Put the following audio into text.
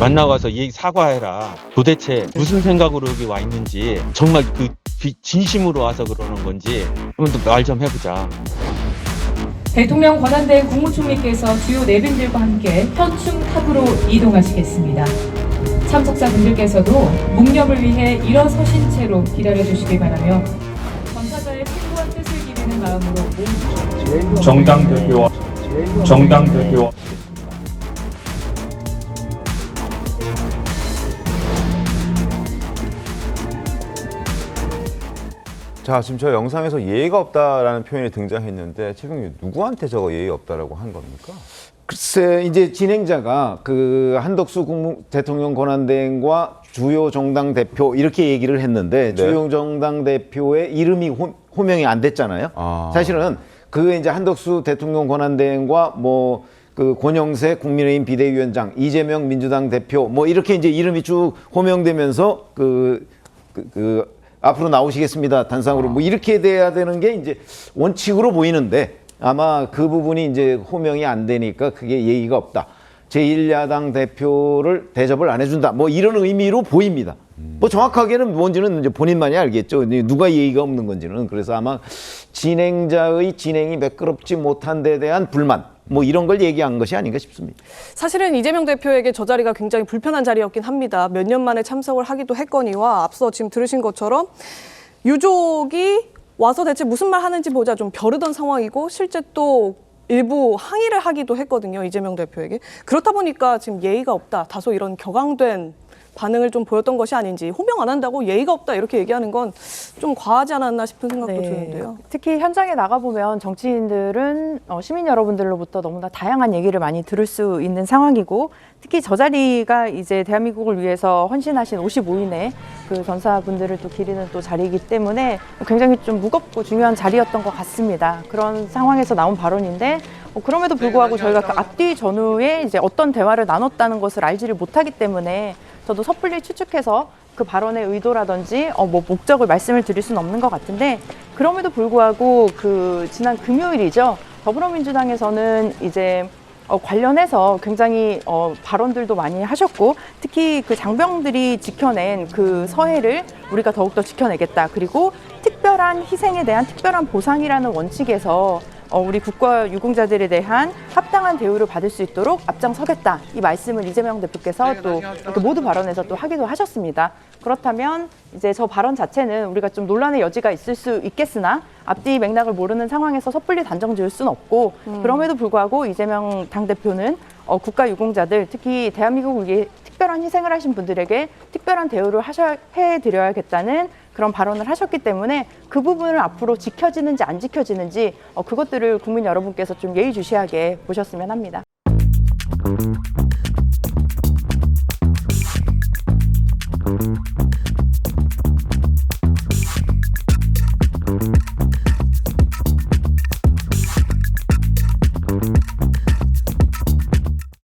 만나와서 얘기 사과해라. 도대체 무슨 생각으로 여기 와 있는지 정말 그 비- 진심으로 와서 그러는 건지 한번 말 좀 해보자. 대통령 권한대행 국무총리께서 주요 내빈들과 함께 현충 탑으로 이동하시겠습니다. 참석자분들께서도 묵념을 위해 일어서신 채로 기다려주시길 바라며 전사자의 숭고한 뜻을 기리는 마음으로 정당 대표와 정당 대표 자, 지금 저 영상에서 예의가 없다라는 표현이 등장했는데 최경님 누구한테 저거 예의 없다라고 한 겁니까? 글쎄 이제 진행자가 그 한덕수 국무 대통령 권한대행과 주요 정당 대표 이렇게 얘기를 했는데 네. 주요 정당 대표의 이름이 호, 호명이 안 됐잖아요. 아. 사실은 그 이제 한덕수 대통령 권한대행과 뭐 그 권영세 국민의힘 비대위원장, 이재명 민주당 대표 뭐 이렇게 이제 이름이 쭉 호명되면서 그, 그, 그 앞으로 나오시겠습니다 단상으로 뭐 이렇게 돼야 되는 게 이제 원칙으로 보이는데 아마 그 부분이 이제 호명이 안 되니까 그게 예의가 없다. 제1야당 대표를 대접을 안 해준다. 뭐 이런 의미로 보입니다. 뭐 정확하게는 뭔지는 이제 본인만이 알겠죠. 누가 예의가 없는 건지는. 그래서 아마 진행자의 진행이 매끄럽지 못한 데 대한 불만. 뭐 이런 걸 얘기한 것이 아닌가 싶습니다. 사실은 이재명 대표에게 저 자리가 굉장히 불편한 자리였긴 합니다. 몇 년 만에 참석을 하기도 했거니와 앞서 지금 들으신 것처럼 유족이 와서 대체 무슨 말 하는지 보자 좀 벼르던 상황이고 실제 또 일부 항의를 하기도 했거든요. 이재명 대표에게. 그렇다 보니까 지금 예의가 없다. 다소 이런 격앙된 반응을 좀 보였던 것이 아닌지 호명 안 한다고 예의가 없다 이렇게 얘기하는 건 좀 과하지 않았나 싶은 생각도 네. 드는데요. 특히 현장에 나가보면 정치인들은 어, 시민 여러분들로부터 너무나 다양한 얘기를 많이 들을 수 있는 상황이고 특히 저 자리가 이제 대한민국을 위해서 헌신하신 55인의 그 전사분들을 또 기리는 또 자리이기 때문에 굉장히 좀 무겁고 중요한 자리였던 것 같습니다. 그런 상황에서 나온 발언인데 어, 그럼에도 불구하고 저희가 그 앞뒤 전후에 이제 어떤 대화를 나눴다는 것을 알지를 못하기 때문에 저도 섣불리 추측해서 그 발언의 의도라든지 어, 뭐 목적을 말씀을 드릴 수는 없는 것 같은데 그럼에도 불구하고 그 지난 금요일이죠. 더불어민주당에서는 이제 어, 관련해서 굉장히 어, 발언들도 많이 하셨고 특히 그 장병들이 지켜낸 그 서해를 우리가 더욱더 지켜내겠다. 그리고 특별한 희생에 대한 특별한 보상이라는 원칙에서 어, 우리 국가 유공자들에 대한 합당한 대우를 받을 수 있도록 앞장서겠다. 이 말씀을 이재명 대표께서 또 이렇게 모두 발언에서 또 하기도 하셨습니다. 그렇다면 이제 저 발언 자체는 우리가 좀 논란의 여지가 있을 수 있겠으나 앞뒤 맥락을 모르는 상황에서 섣불리 단정 지을 수는 없고 그럼에도 불구하고 이재명 당 대표는 어, 국가 유공자들 특히 대한민국을 위해 특별한 희생을 하신 분들에게 특별한 대우를 하셔 해드려야겠다는 그런 발언을 하셨기 때문에 그 부분을 앞으로 지켜지는지 안 지켜지는지 어, 그것들을 국민 여러분께서 좀 예의주시하게 보셨으면 합니다.